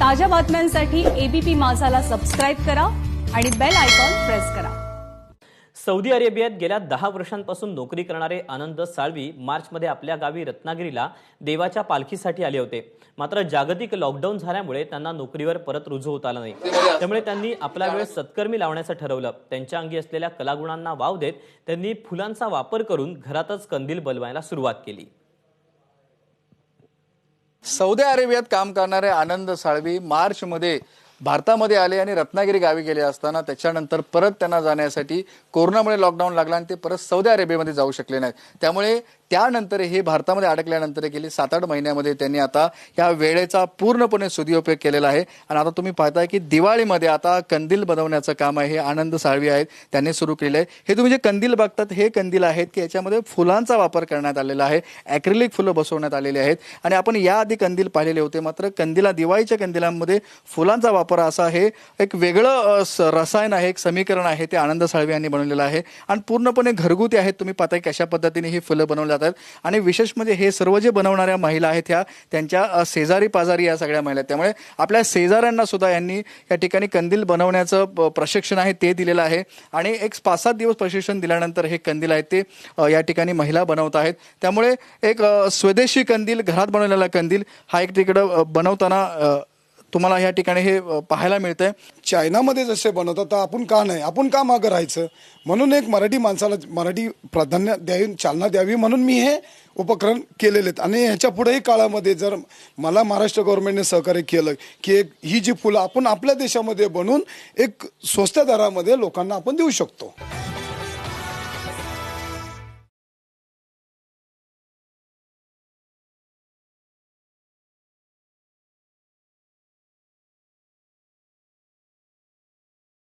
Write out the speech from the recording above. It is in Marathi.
ताज्या बातम्यांसाठी एबीपी माझाला सबस्क्राईब करा आणि बेल आयकॉन प्रेस करा. सौदी अरेबियात गेल्या दहा वर्षांपासून नोकरी करणारे आनंद साळवी मार्चमध्ये आपल्या गावी रत्नागिरीला देवाच्या पालखीसाठी आले होते. मात्र जागतिक लॉकडाऊन झाल्यामुळे त्यांना नोकरीवर परत रुजू होत आला नाही. त्यामुळे त्यांनी आपला वेळ सत्कर्मी लावण्याचं ठरवलं. त्यांच्या अंगी असलेल्या कलागुणांना वाव देत त्यांनी फुलांचा वापर करून घरातच कंदील बनवायला सुरुवात केली. सौदी अरेबियात काम करणारे आनंद साळवी मार्चमध्ये भारतामध्ये आले आणि रत्नागिरी गावी गेले असताना त्याच्यानंतर परत त्यांना जाण्यासाठी कोरोनामुळे लॉकडाऊन लागला आणि ते परत सौदी अरेबियामध्ये जाऊ शकले नाहीत. त्यामुळे त्यानंतर हे भारतामध्ये अडकल्यानंतर गेली सात आठ महिन्यामध्ये त्यांनी आता या वेळेचा पूर्णपणे सदुपयोग केलेला आहे. आणि आता तुम्ही पाहताय की दिवाळीमध्ये आता कंदील बनवण्याचं काम आहे हे आनंद साळवी आहेत त्यांनी सुरू केलं आहे हे तुम्ही जे कंदील बघतात हे कंदील आहेत की याच्यामध्ये फुलांचा वापर करण्यात आलेला आहे ॲक्रिलिक फुलं बसवण्यात आलेली आहेत. आणि आपण याआधी कंदील पाहिलेले होते मात्र कंदिला दिवाळीच्या कंदिलांमध्ये फुलांचा वापर असा आहे. एक वेगळं स- रसायन आहे एक समीकरण आहे ते आनंद साळवे यांनी बनवलेलं आहे. आणि पूर्णपणे घरगुती आहेत तुम्ही पाहताय कशा पद्धतीने ही फुलं बनवली जातात. आणि विशेष म्हणजे हे सर्व जे बनवणाऱ्या महिला आहेत ह्या त्यांच्या शेजारी पाजारी या सगळ्या महिला आहेत. त्यामुळे आपल्या शेजाऱ्यांना सुद्धा यांनी या ठिकाणी कंदील बनवण्याचं प्रशिक्षण आहे ते दिलेलं आहे. आणि एक पाच सात दिवस प्रशिक्षण दिल्यानंतर हे कंदील आहेत ते या ठिकाणी महिला बनवत आहेत. त्यामुळे एक स्वदेशी कंदील घरात बनवलेला कंदील हा एक तिकडं बनवताना तुम्हाला या ठिकाणी हे पाहायला मिळतंय. चायनामध्ये जसे बनवतात तर आपण का नाही? आपण का मागं राहायचं? म्हणून एक मराठी माणसाला मराठी प्राधान्य द्यावी चालना द्यावी म्हणून मी हे उपक्रम केलेले आहेत. आणि ह्याच्या पुढेही काळामध्ये जर मला महाराष्ट्र गव्हर्नमेंटने सहकार्य केलं की एक ही जी फुलं आपण आपल्या देशामध्ये बनवून एक स्वस्त दरामध्ये लोकांना आपण देऊ शकतो.